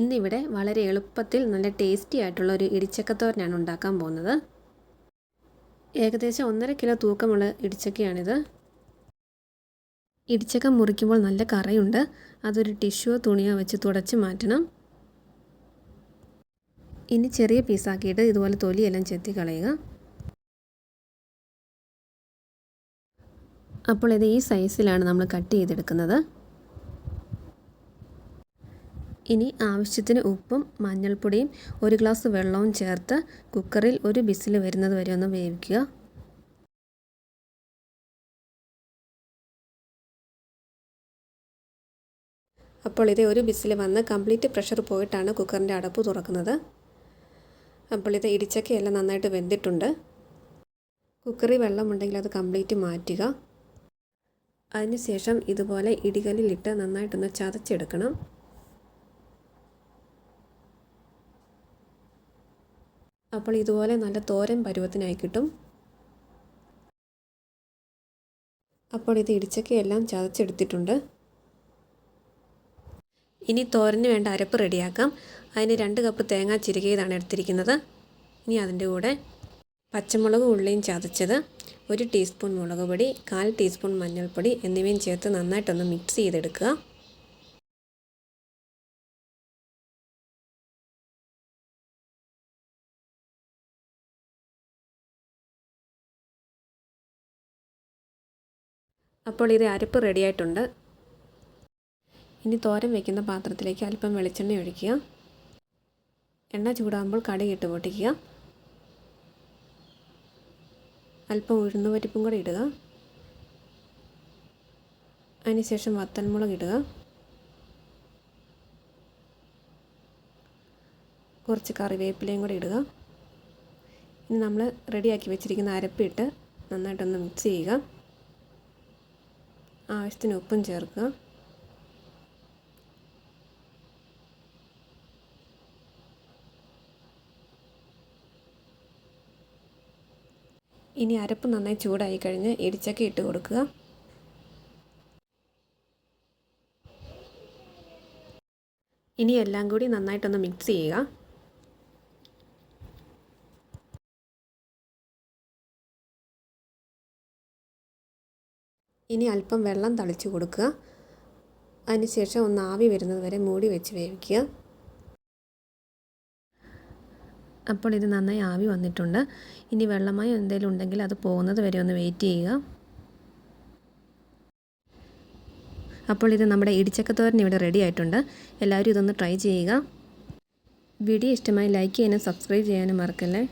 ഇന്നിവിടെ വളരെ എളുപ്പത്തിൽ നല്ല ടേസ്റ്റി ആയിട്ടുള്ള ഒരു ഇടിച്ചക്കത്തോരനാണ് ഉണ്ടാക്കാൻ പോകുന്നത്. ഏകദേശം ഒന്നര കിലോ തൂക്കമുള്ള ഇടിച്ചക്കയാണിത്. ഇടിച്ചക്ക മുറിക്കുമ്പോൾ നല്ല കറയുണ്ട്. അതൊരു ടിഷ്യൂയോ തുണിയോ വെച്ച് തുടച്ച് മാറ്റണം. ഇനി ചെറിയ പീസാക്കിയിട്ട് ഇതുപോലെ തൊലിയെല്ലാം ചെത്തി കളയുക. അപ്പോൾ ഇത് ഈ സൈസിലാണ് നമ്മൾ കട്ട് ചെയ്തെടുക്കുന്നത്. ഇനി ആവശ്യത്തിന് ഉപ്പും മഞ്ഞൾപ്പൊടിയും ഒരു ഗ്ലാസ് വെള്ളവും ചേർത്ത് കുക്കറിൽ ഒരു ബിസിൽ വരുന്നത് വരെ ഒന്ന് വേവിക്കുക. അപ്പോൾ ഇത് ഒരു ബിസിൽ വന്ന് കംപ്ലീറ്റ് പ്രഷർ പോയിട്ടാണ് കുക്കറിന്റെ അടപ്പ് തുറക്കുന്നത്. അപ്പോൾ ഇത് ഇടിച്ചക്കയെല്ലാം നന്നായിട്ട് വെന്തിട്ടുണ്ട്. കുക്കറിൽ വെള്ളമുണ്ടെങ്കിൽ അത് കംപ്ലീറ്റ് മാറ്റുക. അതിനുശേഷം ഇതുപോലെ ഇടികല്ലിലിട്ട് നന്നായിട്ടൊന്ന് ചതച്ചെടുക്കണം. അപ്പോൾ ഇതുപോലെ നല്ല തോരൻ പരുവത്തിനായി കിട്ടും. അപ്പോൾ ഇത് ഇടിച്ചക്കയെല്ലാം ചതച്ചെടുത്തിട്ടുണ്ട്. ഇനി തോരന് വേണ്ട അരപ്പ് റെഡിയാക്കാം. അതിന് രണ്ട് കപ്പ് തേങ്ങ ചിരുകിയതാണ് എടുത്തിരിക്കുന്നത്. ഇനി അതിന്റെ കൂടെ പച്ചമുളകും ഉള്ളിയും ചതച്ചത് ഒരു ടീസ്പൂൺ മുളക് പൊടി കാൽ ടീസ്പൂൺ മഞ്ഞൾപ്പൊടി എന്നിവയും ചേർത്ത് നന്നായിട്ടൊന്ന് മിക്സ് ചെയ്തെടുക്കുക. അപ്പോൾ ഇത് അരപ്പ് റെഡിയായിട്ടുണ്ട് ഇനി തോരൻ വയ്ക്കുന്ന പാത്രത്തിലേക്ക് അല്പം വെളിച്ചെണ്ണ ഒഴിക്കുക. എണ്ണ ചൂടാകുമ്പോൾ കടുകിട്ട് പൊട്ടിക്കുക. അല്പം ഉഴുന്നുപരിപ്പും കൂടെ ഇടുക. അതിനുശേഷം വത്തൻമുളക് ഇടുക. കുറച്ച് കറിവേപ്പിലയും കൂടെ ഇടുക. ഇനി നമ്മൾ റെഡിയാക്കി വെച്ചിരിക്കുന്ന അരപ്പിട്ട് നന്നായിട്ടൊന്ന് മിക്സ് ചെയ്യുക. ആവശ്യത്തിന് ഉപ്പും ചേർക്കുക. ഇനി അരപ്പ് നന്നായി ചൂടായി കഴിഞ്ഞ് ഇടിച്ചക്ക ഇട്ട് കൊടുക്കുക. ഇനി എല്ലാം കൂടി നന്നായിട്ടൊന്ന് മിക്സ് ചെയ്യുക. ഇനി അല്പം വെള്ളം തളിച്ചു കൊടുക്കുക. അതിനുശേഷം ഒന്ന് ആവി വരുന്നത് വരെ മൂടി വെച്ച് വേവിക്കുക. അപ്പോൾ ഇത് നന്നായി ആവി വന്നിട്ടുണ്ട്. ഇനി വെള്ളമായി എന്തെങ്കിലും ഉണ്ടെങ്കിൽ അത് പോകുന്നത് വരെ ഒന്ന് വെയിറ്റ് ചെയ്യുക. അപ്പോൾ ഇത് നമ്മുടെ ഇടിച്ചക്കത്തോരൻ ഇവിടെ റെഡി ആയിട്ടുണ്ട്. എല്ലാവരും ഇതൊന്ന് ട്രൈ ചെയ്യുക. വീഡിയോ ഇഷ്ടമായി ലൈക്ക് ചെയ്യാനും സബ്സ്ക്രൈബ് ചെയ്യാനും മറക്കല്ലേ?